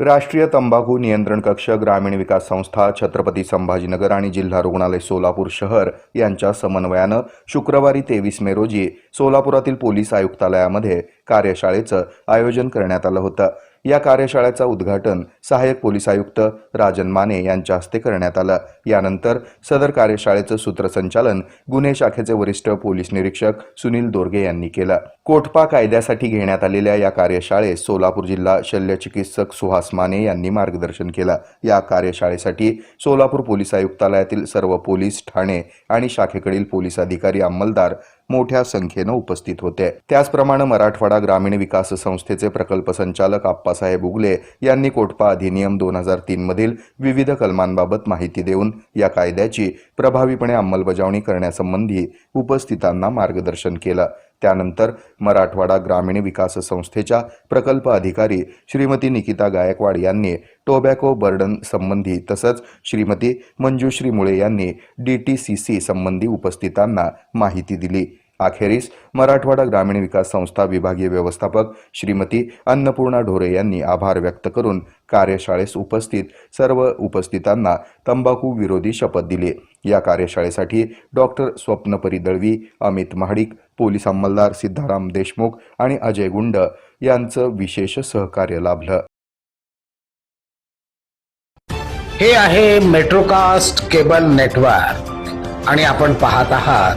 राष्ट्रीय तंबाखू नियंत्रण कक्ष ग्रामीण विकास संस्था छत्रपती संभाजीनगर आणि जिल्हा रुग्णालय सोलापूर शहर यांच्या समन्वयानं शुक्रवारी तेवीस मे रोजी सोलापुरातील पोलीस आयुक्तालयामध्ये कार्यशाळेचं आयोजन करण्यात आलं होतं. या कार्यशाळेचं उद्घाटन सहाय्यक पोलीस आयुक्त राजन माने यांच्या हस्ते करण्यात आलं. यानंतर सदर कार्यशाळेचं सूत्रसंचालन गुन्हे शाखेचे वरिष्ठ पोलीस निरीक्षक सुनील दोरगे यांनी केलं. कोटपा कायद्यासाठी घेण्यात आलेल्या या कार्यशाळेत सोलापूर जिल्हा शल्यचिकित्सक सुहास माने यांनी मार्गदर्शन केलं. या कार्यशाळेसाठी सोलापूर पोलीस आयुक्तालयातील सर्व पोलीस ठाणे आणि शाखेकडील पोलीस अधिकारी अंमलदार मोठ्या संख्येनं उपस्थित होते. त्याचप्रमाणे मराठवाडा ग्रामीण विकास संस्थेचे प्रकल्प संचालक आप्पासाहेब उगले यांनी कोटपा अधिनियम दोन हजार तीन मधील विविध कलमांबाबत माहिती देऊन या कायद्याची प्रभावीपणे अंमलबजावणी करण्यासंबंधी उपस्थितांना मार्गदर्शन केलं. त्यानंतर मराठवाडा ग्रामीण विकास संस्थेच्या प्रकल्प अधिकारी श्रीमती निकिता गायकवाड यांनी टोबॅको बर्डन संबंधी तसंच श्रीमती मंजुश्री मुळे यांनी डी टी सी सी संबंधी उपस्थितांना माहिती दिली. अखेरीस मराठवाडा ग्रामीण विकास संस्था विभागीय व्यवस्थापक श्रीमती अन्नपूर्णा ढोरे यांनी आभार व्यक्त करून कार्यशाळेस उपस्थित सर्व उपस्थितांना तंबाखू विरोधी शपथ दिली. या कार्यशाळेसाठी डॉक्टर स्वप्नपरी दळवी अमित महाडिक पोलीस अंमलदार सिद्धाराम देशमुख आणि अजय गुंड यांचं विशेष सहकार्य लाभलं. हे आहे मेट्रोकास्ट केबल नेटवर्क आणि आपण पाहत आहात